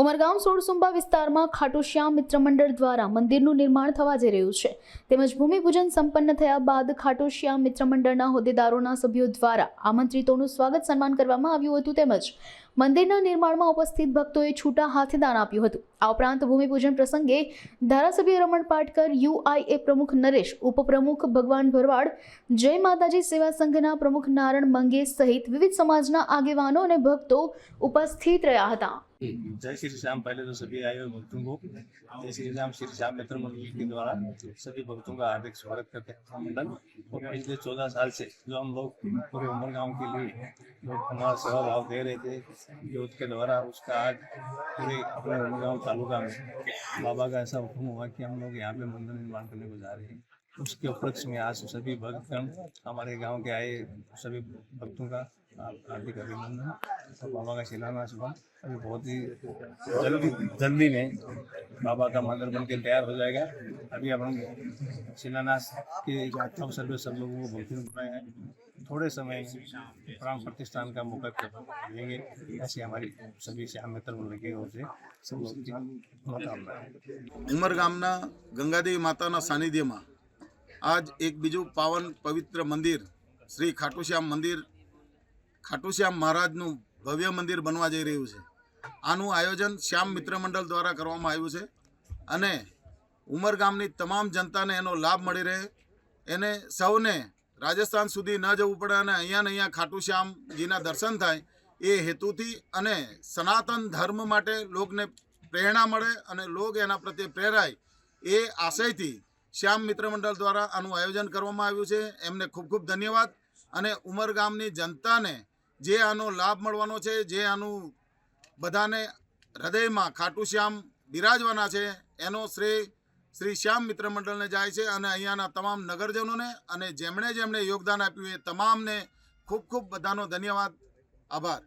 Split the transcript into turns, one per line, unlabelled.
ઉમરગામ સોળસુંબા વિસ્તારમાં ખાટુશ્યામ મિત્ર મંડળ દ્વારા મંદિરનું નિર્માણ થવા જઈ રહ્યું છે. તેમજ ભૂમિપૂજન સંપન્ન થયા બાદ ખાટુશ્યામ મિત્ર મંડળના હોદ્દેદારોના સભ્યો દ્વારા આમંત્રિતોનું સ્વાગત સન્માન કરવામાં આવ્યું હતું તેમજ મંદિરના નિર્માણમાં ઉપસ્થિત ભક્તોએ છૂટા હાથે દાન આપ્યું હતું આ ઉપરાંત ભૂમિપૂજન પ્રસંગે ધારાસભ્ય રમણ પાટકર યુઆઈએ પ્રમુખ નરેશ ઉપપ્રમુખ ભગવાન ભરવાડ જય માતાજી સેવા સંઘના પ્રમુખ નારણ મંગે સહિત વિવિધ સમાજના આગેવાનો અને ભક્તો ઉપસ્થિત રહ્યા હતા
जय श्री श्याम पहले तो सभी आए हुए भक्तों को जय श्री राम श्री श्याम मित्र मंडल के द्वारा सभी भक्तों का हार्दिक स्वागत करते हैं मंडल और पिछले चौदह साल से जो हम लोग पूरे उमर गांव के लिए जो हमारा सेवा भाव दे रहे थे यूथ के द्वारा उसका आज पूरे अपने गाँव, तालुका में बाबा का ऐसा हुक्म हुआ कि हम लोग यहाँ पे मंदिर निर्माण करने को जा रहे हैं। उसके उपलक्ष्य में आज सभी भक्तगण, हमारे गाँव के आए सभी भक्तों का हार्दिक अभिनंदन। तो बाबा का शिलान्यास हुआ। अभी बहुत ही जल्दी जल्दी में बाबा का मंदिर बन के तैयार हो जाएगा अभी अब हम शिलान्यास के अवसर पे सब लोगों को भक्ति बनाए हैं थोड़े समय में प्राण प्रतिष्ठान का मौका लेंगे ऐसी हमारी सभी श्याम मित्र मंडल की ओर से सब लोग की मनोकामना है
ઉમરગામના ગંગાદેવી માતાના સાનિધ્યમાં આજ એક બીજું પાવન પવિત્ર મંદિર શ્રી ખાટુશ્યામ મંદિર ખાટુશ્યામ મહારાજનું ભવ્ય મંદિર બનવા જઈ રહ્યું છે આનું આયોજન શ્યામ મિત્ર મંડળ દ્વારા કરવામાં આવ્યું છે. અને ઉમરગામની તમામ જનતાને એનો લાભ મળી રહે. એને સૌને રાજસ્થાન સુધી ન જવું પડે અને અહીંયા ને અહીંયા ખાટુશ્યામજીના દર્શન થાય એ હેતુથી અને સનાતન ધર્મ માટે લોકને પ્રેરણા મળે અને લોક એના પ્રત્યે પ્રેરાય એ આશયથી શ્યામ મિત્ર મંડળ દ્વારા આનું આયોજન કરવામાં આવ્યું છે. એમને ખૂબ ખૂબ ધન્યવાદ. અને ઉમરગામની જનતાને જે આનો લાભ મળવાનો છે, જે આનું બધાને હૃદયમાં ખાટુ શ્યામ બિરાજવાના છે. એનો શ્રેય શ્રી શ્યામ મિત્ર મંડળને જાય છે અને અહીંયાના તમામ નગરજનોને અને જેમણે જેમણે યોગદાન આપ્યું એ તમામને ખૂબ ખૂબ બધાનો ધન્યવાદ. આભાર.